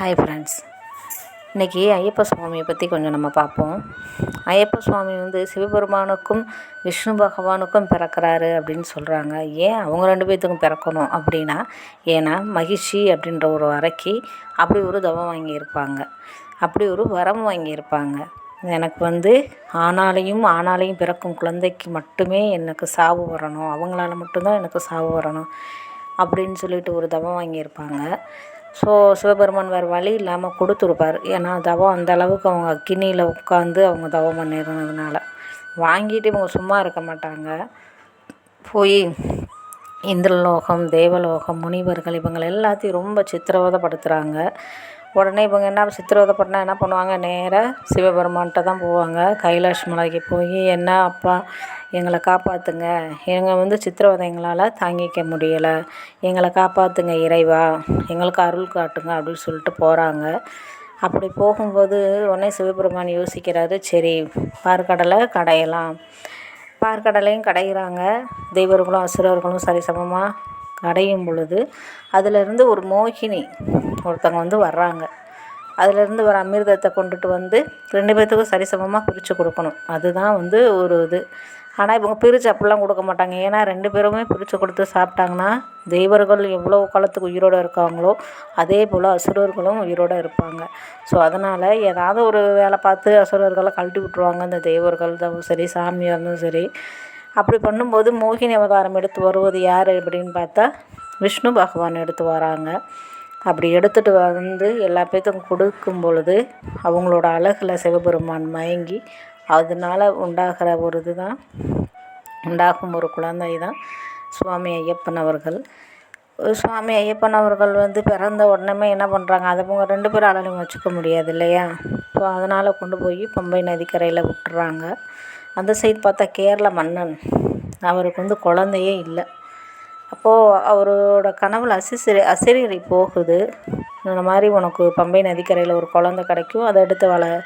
Hi friends இன்றைக்கி ஐயப்ப சுவாமியை பற்றி கொஞ்சம் நம்ம பார்ப்போம். ஐயப்ப சுவாமி வந்து சிவபெருமானுக்கும் விஷ்ணு பகவானுக்கும் பிறக்கிறாரு அப்படின்னு சொல்கிறாங்க ஏன் அவங்க ரெண்டு பேர்த்துக்கும் பிறக்கணும் அப்படின்னா ஏன்னா மகிஷி அப்படின்ற ஒரு அறைக்கு அப்படி ஒரு தவம் வாங்கியிருப்பாங்க. அப்படி ஒரு வரம் வாங்கியிருப்பாங்க. எனக்கு வந்து ஆணாலையும் ஆணாலையும் பிறக்கும் குழந்தைக்கு மட்டுமே எனக்கு சாவு வரணும். அவங்களால மட்டும்தான் எனக்கு சாவு வரணும் அப்படின்னு சொல்லிட்டு ஒரு தவம் வாங்கியிருப்பாங்க. ஸோ சிவபெருமான் வேறு வழி இல்லாமல் கொடுத்துருப்பார். ஏன்னா தவம் அந்த அளவுக்கு அவங்க அக்கினியில் உட்காந்து அவங்க தவம் பண்ணியிருந்ததுனால வாங்கிட்டு இவங்க சும்மா இருக்க மாட்டாங்க. போய் இந்திரலோகம் தேவலோகம் முனிவர்கள் இவங்களை எல்லாத்தையும் ரொம்ப சித்திரவதைப்படுத்துகிறாங்க உடனே இவங்க என்ன சித்திரவதை பண்ணால் என்ன பண்ணுவாங்க? நேராக சிவபெருமான்கிட்ட தான் போவாங்க. கைலாஷ் மலைக்கு போய் என்ன அப்பா எங்களை காப்பாற்றுங்க எங்களை வந்து சித்திரவதை எங்களால் தாங்கிக்க முடியலை. எங்களை காப்பாற்றுங்க இறைவா. எங்களுக்கு அருள் காட்டுங்க அப்படின்னு சொல்லிட்டு போகிறாங்க அப்படி போகும்போது உடனே சிவபெருமான் யோசிக்கிறாரு சரி பார்க்கடலை கடையலாம். பார்க்கடலையும் கடைகிறாங்க தெய்வர்களும் அசுரர்களும் சரிசமமாக அடையும் பொழுது அதிலிருந்து ஒரு மோகினி ஒருத்தவங்க வந்து வர்றாங்க. அதிலிருந்து வர அமிர்தத்தை கொண்டுட்டு வந்து ரெண்டு பேர்த்துக்கும் சரிசமமாக பிரித்து கொடுக்கணும். அதுதான் வந்து ஒரு இது. ஆனால் இவங்க பிரித்து அப்படிலாம் கொடுக்க மாட்டாங்க. ஏன்னா ரெண்டு பேருமே பிரித்து கொடுத்து சாப்பிட்டாங்கன்னா தெய்வர்கள் எவ்வளோ காலத்துக்கு உயிரோடு இருக்காங்களோ அதே போல் அசுரர்களும் உயிரோடு இருப்பாங்க. ஸோ அதனால் ஏதாவது ஒரு வேலை பார்த்து அசுரர்களை கழட்டி விட்ருவாங்க இந்த தெய்வர்கள் தான் சரி சாமியாக இருந்தும் சரி. அப்படி பண்ணும்போது மோகினி அவதாரம் எடுத்து வருவது யார் அப்படின்னு பார்த்தா விஷ்ணு பகவான் எடுத்து வராங்க. அப்படி எடுத்துகிட்டு வந்து எல்லா பேர்த்துக்கும் கொடுக்கும் பொழுது அவங்களோட அழகில் சிவபெருமான் மயங்கி அதனால் உண்டாகிற ஒரு இது தான் உண்டாகும் ஒரு குழந்தை தான் சுவாமி ஐயப்பன் அவர்கள். சுவாமி ஐயப்பன் அவர்கள் வந்து பிறந்த உடனே என்ன பண்ணுறாங்க அதை அவங்க ரெண்டு பேரும் பேராலையும் வச்சுக்க முடியாது இல்லையா? ஸோ அதனால் கொண்டு போய் பம்பை நதிக்கரையில் விட்டுறாங்க. அந்த சைடு பார்த்தா கேரள மன்னன். அவருக்கு வந்து குழந்தையே இல்லை. அப்போது அவரோட கனவில் அசிசிரி அசிரியரை போகுது. இந்த மாதிரி உனக்கு பம்பை நதிக்கரையில் ஒரு குழந்த கிடைக்கும். அதை எடுத்து வள.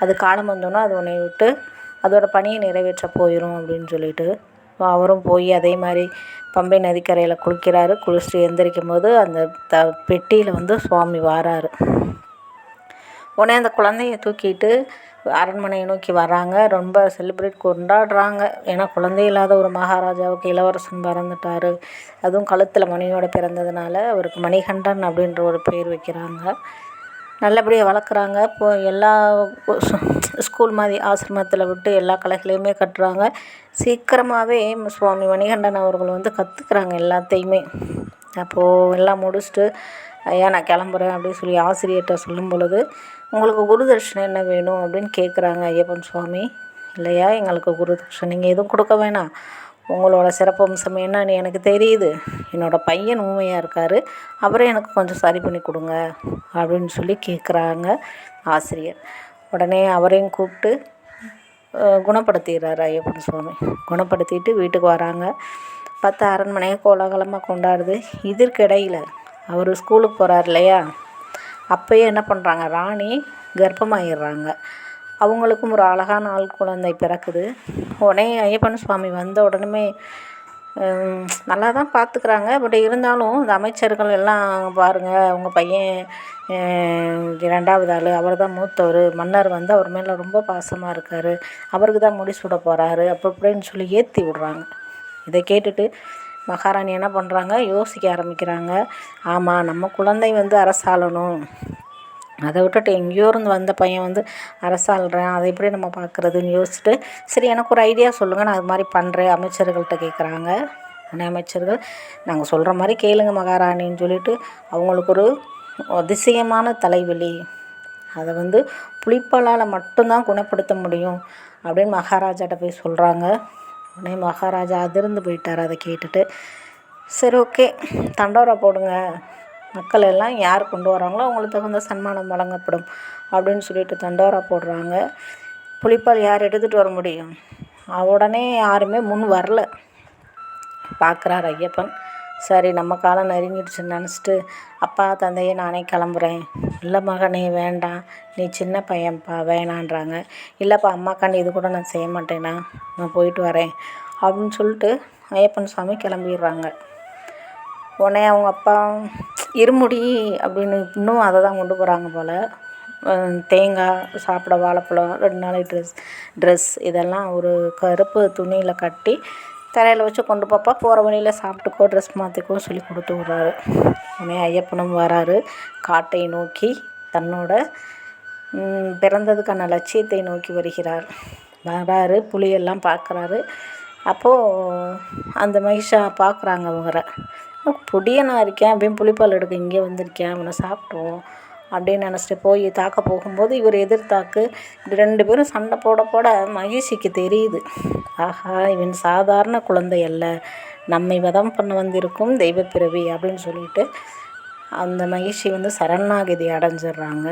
அது காலம் வந்தோன்னா அது உன்னை விட்டு அதோட பணியை நிறைவேற்ற போயிடும் அப்படின்னு சொல்லிட்டு அவரும் போய் அதே மாதிரி பம்பை நதிக்கரையில் குளிக்கிறாரு. குளிச்சுட்டு எந்திரிக்கும் போது அந்த த பெட்டியில் வந்து சுவாமி வாராரு. உடனே அந்த குழந்தைய தூக்கிட்டு அரண்மனையை நோக்கி வராங்க. ரொம்ப செலிப்ரேட் கொண்டாடுறாங்க. ஏன்னா குழந்தை இல்லாத ஒரு மகாராஜாவுக்கு இளவரசன் பிறந்துட்டார். அதுவும் கழுத்தில் மணியோடு பிறந்ததுனால அவருக்கு மணிகண்டன் அப்படின்ற ஒரு பேர் வைக்கிறாங்க. நல்லபடியாக வளர்க்குறாங்க. இப்போ எல்லா ஸ்கூல் மாதிரி ஆசிரமத்தில் விட்டு எல்லா கலைகளையுமே கட்டுறாங்க. சீக்கிரமாகவே சுவாமி மணிகண்டன் அவர்கள் வந்து கற்றுக்குறாங்க எல்லாத்தையுமே. அப்போது எல்லாம் முடிச்சுட்டு ஐயா நான் கிளம்புறேன் அப்படின்னு சொல்லி ஆசிரியர்கிட்ட சொல்லும் பொழுது உங்களுக்கு குரு என்ன வேணும் அப்படின்னு கேட்குறாங்க ஐயப்பன் சுவாமி. இல்லையா? எங்களுக்கு குரு நீங்கள் எதுவும் கொடுக்க வேணாம். உங்களோட சிறப்பம்சம் என்னன்னு எனக்கு தெரியுது. என்னோடய பையன் ஊமையாக இருக்கார். அவரே எனக்கு கொஞ்சம் சரி பண்ணி கொடுங்க அப்படின்னு சொல்லி கேட்குறாங்க ஆசிரியர். உடனே அவரையும் கூப்பிட்டு குணப்படுத்திடுறாரு ஐயப்பன் சுவாமி. குணப்படுத்திட்டு வீட்டுக்கு வராங்க. பத்து அரண்மனையை கோலாகலமாக கொண்டாடுது. இதற்கிடையில் அவர் ஸ்கூலுக்கு போகிறார் இல்லையா? அப்போயே என்ன பண்ணுறாங்க ராணி கர்ப்பமாகிடுறாங்க அவங்களுக்கும் ஒரு அழகான ஆள் குழந்தை பிறக்குது. உடனே ஐயப்பன் சுவாமி வந்த உடனே நல்லா தான் பார்த்துக்குறாங்க பட் இருந்தாலும் இந்த அமைச்சர்கள் எல்லாம் பாருங்கள் அவங்க பையன் ரெண்டாவது ஆள் அவர் தான் மூத்தவர். மன்னர் வந்து அவர் மேலே ரொம்ப பாசமாக இருக்கார். அவருக்கு தான் முடிசூட போகிறாரு அப்படி இப்படின்னு சொல்லி ஏற்றி விட்றாங்க. இதை கேட்டுட்டு மகாராணி என்ன பண்ணுறாங்க யோசிக்க ஆரம்பிக்கிறாங்க. ஆமாம் நம்ம குழந்தை வந்து அரசாளணும் அதை விட்டுட்டு எங்கேயோ இருந்து வந்த பையன் வந்து அரசாள்றேன் அதை எப்படி நம்ம பார்க்குறதுன்னு யோசிச்சுட்டு சரி எனக்கு ஒரு ஐடியா சொல்லுங்கள் நான் அது மாதிரி பண்ணுறேன் அமைச்சர்கள்ட்ட கேட்குறாங்க உடனே அமைச்சர்கள் நாங்கள் சொல்கிற மாதிரி கேளுங்க மகாராணின்னு சொல்லிட்டு அவங்களுக்கு ஒரு அதிசயமான தலைவலி. அதை வந்து புளிப்பாலால் மட்டும்தான் குணப்படுத்த முடியும் அப்படின்னு மகாராஜாட்ட போய் சொல்கிறாங்க உடனே மகாராஜா அதிர்ந்து போயிட்டார் அதை கேட்டுட்டு. சரி ஓகே தண்டோரா போடுங்க. மக்கள் எல்லாம் யார் கொண்டு வராங்களோ அவங்களுக்கு தகுந்த சன்மானம் வழங்கப்படும் அப்படின்னு சொல்லிட்டு தண்டோரா போடுறாங்க. புலிப்பால் யார் எடுத்துகிட்டு வர முடியும்? உடனே யாருமே முன் வரல. பார்க்குறார் ஐயப்பன். சரி நம்ம காலம் நெருங்கிடுச்சுன்னு நினச்சிட்டு அப்பா தந்தையை நானே கிளம்புறேன். இல்லை மகனே வேண்டாம். நீ சின்ன பையன்ப்பா வேணான்றாங்க. இல்லைப்பா அம்மாக்காண்டி இது கூட நான் செய்ய மாட்டேனா? நான் போயிட்டு வரேன். அப்படின்னு சொல்லிட்டு ஐயப்பன் சாமி கிளம்பிடுறாங்க. உடனே அவங்க அப்பா இருமுடி அப்படின்னு இன்னும் அதை தான் கொண்டு போகிறாங்க போல். தேங்காய் சாப்பிட வாழைப்பழம் ரெண்டு நாளைக்கு ட்ரெஸ் ட்ரெஸ் இதெல்லாம் ஒரு கருப்பு துணியில் கட்டி தரையில் வச்சு கொண்டு போப்பா. போகிற வழியில் சாப்பிட்டுக்கோ ட்ரெஸ் மாற்றிக்கோ சொல்லி கொடுத்து விட்றாரு. உடனே ஐயப்பனும் வராரு. காட்டை நோக்கி தன்னோட பிறந்ததுக்கான லட்சியத்தை நோக்கி வருகிறார். வராரு புலியெல்லாம் பார்க்குறாரு. அப்போது அந்த மகிஷா பார்க்குறாங்க அவங்கள. நான் இருக்கேன் அப்படின்னு புளிப்பால் எடுக்க இங்கே வந்திருக்கேன் அவனை சாப்பிட்ருவோம் அப்படின்னு நினச்சிட்டு போய் தாக்க போகும்போது இவர் எதிர்த்தாக்கு. இப்படி ரெண்டு பேரும் சண்டை போட போட மகிழ்ச்சிக்கு தெரியுது. ஆஹா இவன் சாதாரண குழந்தை அல்ல. நம்மை வதம் பண்ண வந்திருக்கும் தெய்வப்பிறவி அப்படின்னு சொல்லிட்டு அந்த மகிழ்ச்சி வந்து சரணாகதி அடைஞ்சிடுறாங்க.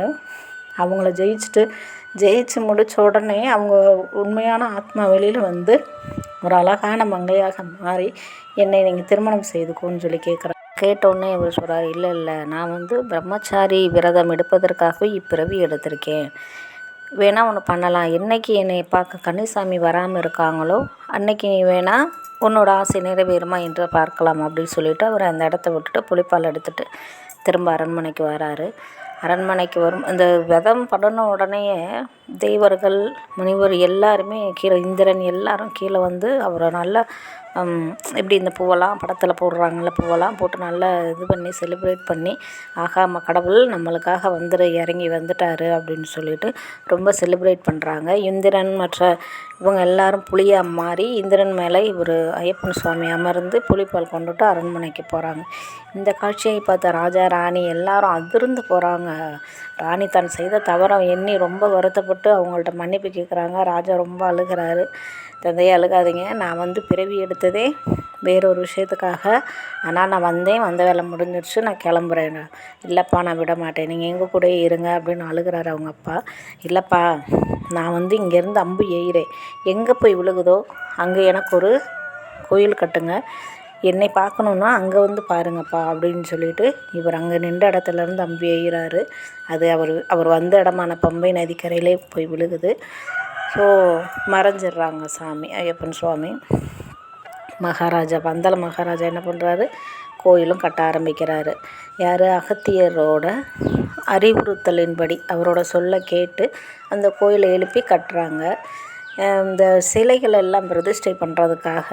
அவங்கள ஜெயிச்சுட்டு ஜெயிச்சு முடித்த உடனே அவங்க உண்மையான ஆத்மா வெளியில் வந்து ஒரு அழகான மங்கையாக மாறி என்னை நீங்கள் திருமணம் செய்துக்கோன்னு சொல்லி கேட்குறாங்க கேட்டோடனே இவர் சொல்கிறார் இல்லை இல்லை நான் வந்து பிரம்மச்சாரி விரதம் எடுப்பதற்காகவே இப்பிறவி எடுத்திருக்கேன். வேணால் ஒன்று பண்ணலாம். என்றைக்கு என்னை பார்க்க கன்னிசாமி வராமல் இருக்காங்களோ அன்னைக்கு நீ வேணால் உன்னோட ஆசை நிறைவேறுமா என்று பார்க்கலாம் அப்படின்னு சொல்லிவிட்டு அவர் அந்த இடத்த விட்டுட்டு புளிப்பால் எடுத்துகிட்டு திரும்ப அரண்மனைக்கு வராரு. அரண்மனைக்கு வரும் இந்த விதம் பண்ணின உடனேயே தேவர்கள் முனிவர் எல்லாருமே கீழே இந்திரன் எல்லாரும் கீழே வந்து அவரை நல்லா எப்படி இந்த பூவெல்லாம் படத்தில் போடுறாங்கள்ல பூவெல்லாம் போட்டு நல்லா இது பண்ணி செலிப்ரேட் பண்ணி ஆகா நம்ம கடவுள் நம்மளுக்காக வந்துரு இறங்கி வந்துட்டார் அப்படின்னு சொல்லிட்டு ரொம்ப செலிப்ரேட் பண்ணுறாங்க இந்திரன் மற்ற இவங்க எல்லாரும் புலியாக மாறி இந்திரன் மேலே இவர் ஐயப்பன் சுவாமி அமர்ந்து புலிப்பால் கொண்டுட்டு அரண்மனைக்கு போகிறாங்க இந்த காட்சியை பார்த்த ராஜா ராணி எல்லாரும் அதிர்ந்து போகிறாங்க ராணி தான் செய்த தவறை எண்ணி ரொம்ப வருத்தப்பட்டு அவங்கள்ட்ட மன்னிப்பு கேட்குறாங்க. ராஜா ரொம்ப அழுகிறாரு. தந்தையே அழுகாதீங்க. நான் வந்து பிறவி எடுத்ததே வேறொரு விஷயத்துக்காக. ஆனால் நான் வந்தேன். வந்த வேலை முடிஞ்சிருச்சு. நான் கிளம்புறேன் இல்லைப்பா நான் விட மாட்டேன். நீங்கள் எங்கள் கூடயே இருங்க அப்படின்னு அழுகிறாரு அவங்க அப்பா. இல்லைப்பா நான் வந்து இங்கேருந்து அம்பு எயிறேன் எங்கே போய் விழுகுதோ அங்கே எனக்கு ஒரு கோயில் கட்டுங்க. என்னை பார்க்கணுன்னா அங்கே வந்து பாருங்கப்பா அப்படின்னு சொல்லிட்டு இவர் அங்கே நின்ற இடத்துலேருந்து அம்பி எய்கிறாரு. அது அவர் அவர் வந்த இடமான பம்பை நதிக்கரையிலே போய் விழுகுது. ஸோ மறைஞ்சிடுறாங்க சாமி ஐயப்பன் சுவாமி. மகாராஜா பந்தல மகாராஜா என்ன பண்ணுறாரு கோயிலும் கட்ட ஆரம்பிக்கிறாரு. யார்? அகத்தியரோட அறிவுறுத்தலின்படி அவரோட சொல்ல கேட்டு அந்த கோயிலை எழுப்பி கட்டுறாங்க. இந்த சிலைகள் எல்லாம் பிரதிஷ்டை பண்ணுறதுக்காக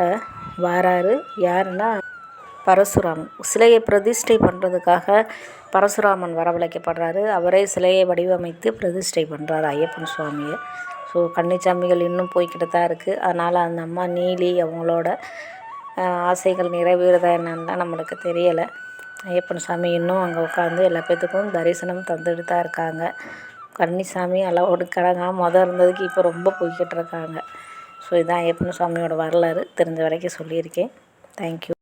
வாராரு. யாருன்னா பரசுராமன். சிலையை பிரதிஷ்டை பண்ணுறதுக்காக பரசுராமன் வரவழைக்கப்படுறாரு. அவரே சிலையை வடிவமைத்து பிரதிஷ்டை பண்ணுறாரு ஐயப்பன் சுவாமியை. ஸோ கன்னிச்சாமிகள் இன்னும் போய்கிட்டு தான் இருக்குது அதனால் அந்த அம்மா நீலி அவங்களோட ஆசைகள் நிறைவேறுதா என்னன்னு தான் நம்மளுக்கு தெரியலை. ஐயப்பன் சாமி இன்னும் அங்கே உட்காந்து எல்லா பேத்துக்கும் தரிசனம் தந்துட்டு தான் இருக்காங்க. கன்னிசாமி அளவோடு கிடங்காக மொதல் இருந்ததுக்கு இப்போ ரொம்ப போய்கிட்டு இருக்காங்க. ஸோ இதுதான் ஐயப்பன் சாமியோட வரலாறு தெரிஞ்ச வரைக்கும் சொல்லியிருக்கேன். தேங்க்யூ